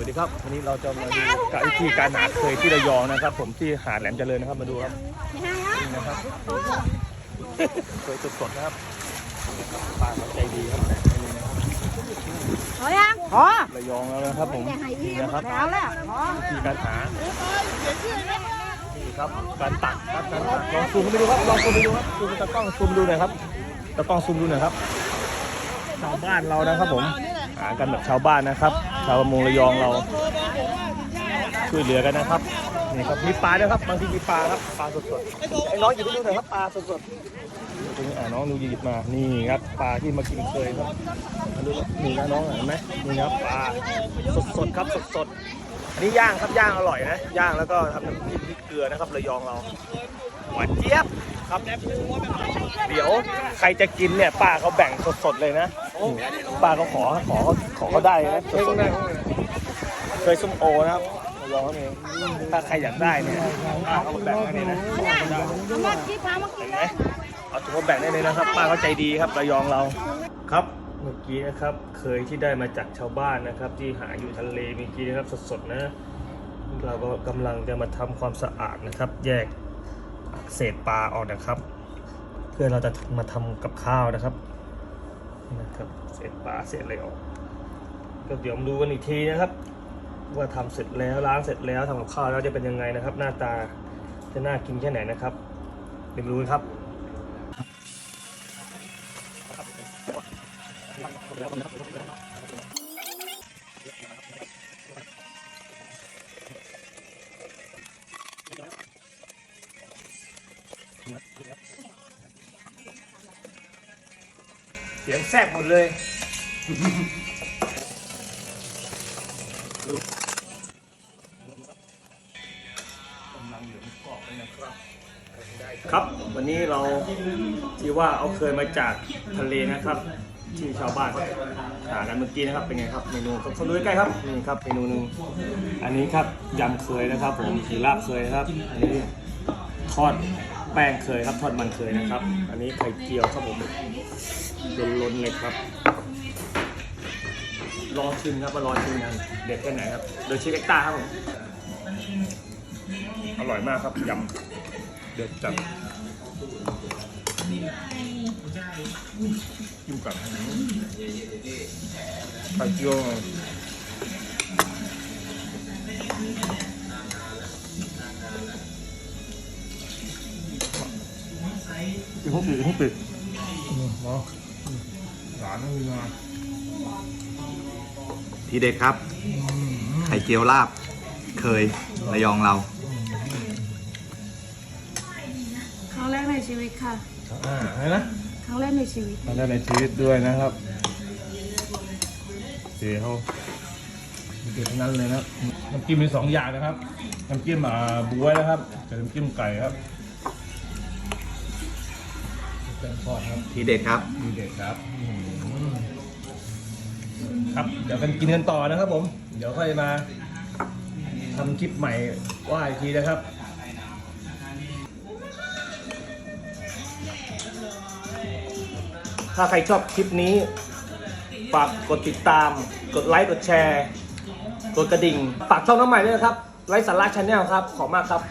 วัสดีครับ วันนี้เราจะมาดูกับวิธีการหาเคยที่ระยองนะครับ ผมที่หาดแหลมเจริญนะครับมาดูครับนี่นะครับเคยสดๆนะครับป้าเขาใจดีครับนี่นะครับพอยังพอระยองแล้วนะครับผมนี่นะครับแล้วแหละพอวิธีการหานี่ครับการตักครับการตักลองซูมไปดูครับลองซูมไปดูครับซูมตะกล้องซูมดูหน่อยครับตะกล้องซูมดูหน่อยครับ ชาวบ้านเรานะครับผมหากันแบบชาวบ้านนะครับชาวประมงระยองเรา ช่วยเหลือกันนะครับนี่ครับมีปลาด้วยครับบางทีมีปลาครับปลาสดๆไอ้น้องหยิบไปดูหน่อยครับปลาสดๆตรงนี้อ่าน้องดูหยิบมานี่ครับปลาที่มากินเคยครับมาดูครับนี่นะน้องเห็นไหมนี่ครับปลาสดๆครับสดๆอันนี้ย่างครับย่างอร่อยนะย่างแล้วก็ทำน้ำจิ้มพริกเกลือนะครับระยองเราหวานเจี๊ยบครับเดี๋ยวใครจะกินเนี่ยป้าเขาแบ่งสดๆเลยนะ ป้าเขาขอขอขอเขาได้นะสดๆเคยส้มโอนะครับระยองเขาเองถ้าใครอยากได้เนี่ยป้าเขามาแบ่งให้เลยนะมาที่พามากิเห็นนไหมเอาถุงมาแบ่งได้เลยนะครับ ป้าเขาใจดีครับระยองเราครับเมื่อกี้นะครับเคยที่ได้มาจากชาวบ้านนะครับ ที่หาอยู่ทะเลเมื่อกี้นะครับสดๆนะเราก็กำลังจะมาทำความสะอาดนะครับ แยกเศษปลาออกนะครับ เพื่อเราจะมาทำกับข้าวนะครับ นะครับเศษปลาเศษอะไรออกก็เดี๋ยวมาดูกันอีกทีนะครับ ว่าทำเสร็จแล้วล้างเสร็จแล้วทำกับข้าวแล้วจะเป็นยังไงนะครับ หน้าตาจะน่ากินแค่ไหนนะครับเดี๋ยวมาดูกันครับ เสียงแทรกหมดเลย ครับวันนี้เราที่ว่าเอาเคยมาจากทะเลนะครับ ที่ชาวบ้านเขาหากันเมื่อกี้นะครับเป็นไงครับเมนูครับเขาดูใกล้ๆครับนี่ครับเมนูหนึงอันนี้ครับยำเคยนะครับผมหรือลาบเคยนะครับอันนี้ทอดแป้งเคยครับทอดมันเคยนะครับ อันนี้ไข่เจียวครับผม ล้นๆเลยครับ รอชิมครับมารอชิมกันเด็ดแค่ไหนครับ โดยเชฟเอ็กต้าครับผมอร่อยมากครับยำเด็ดจัดอยู่กับไข่เจียวอีกห้องปิดอีกห้องปิดเนาะหลานไม่มาทีเด็ดครับ ไข่เจียวลาบ เคยระยองเรา ครั้งแรกในชีวิตค่ะ อ่าอะไรนะครั้งแรกในชีวิตทำได้ในชีวิตด้วยนะครับเดี๋ยวเด็ดทั้งนั้นเลยนะครับน้ำจิ้มมีสองอย่างนะครับน้ำจิ้มอ่าบวยนะครับกับน้ำจิ้มไก่ครับแกงทอดครับ ทีเด็ดครับดีเด็ดครับ ครับ เดี๋ยวกันกินกันต่อนะครับผม เดี๋ยวค่อยมาทำคลิปใหม่ว่าอีกทีนะครับ ถ้าใครชอบคลิปนี้ ฝากกดติดตาม กดไลค์ กดแชร์ กดกระดิ่ง ฝากช่องน้องใหม่ด้วยนะครับ ไลฟ์สาระชาแนลครับ ขอบมากครับ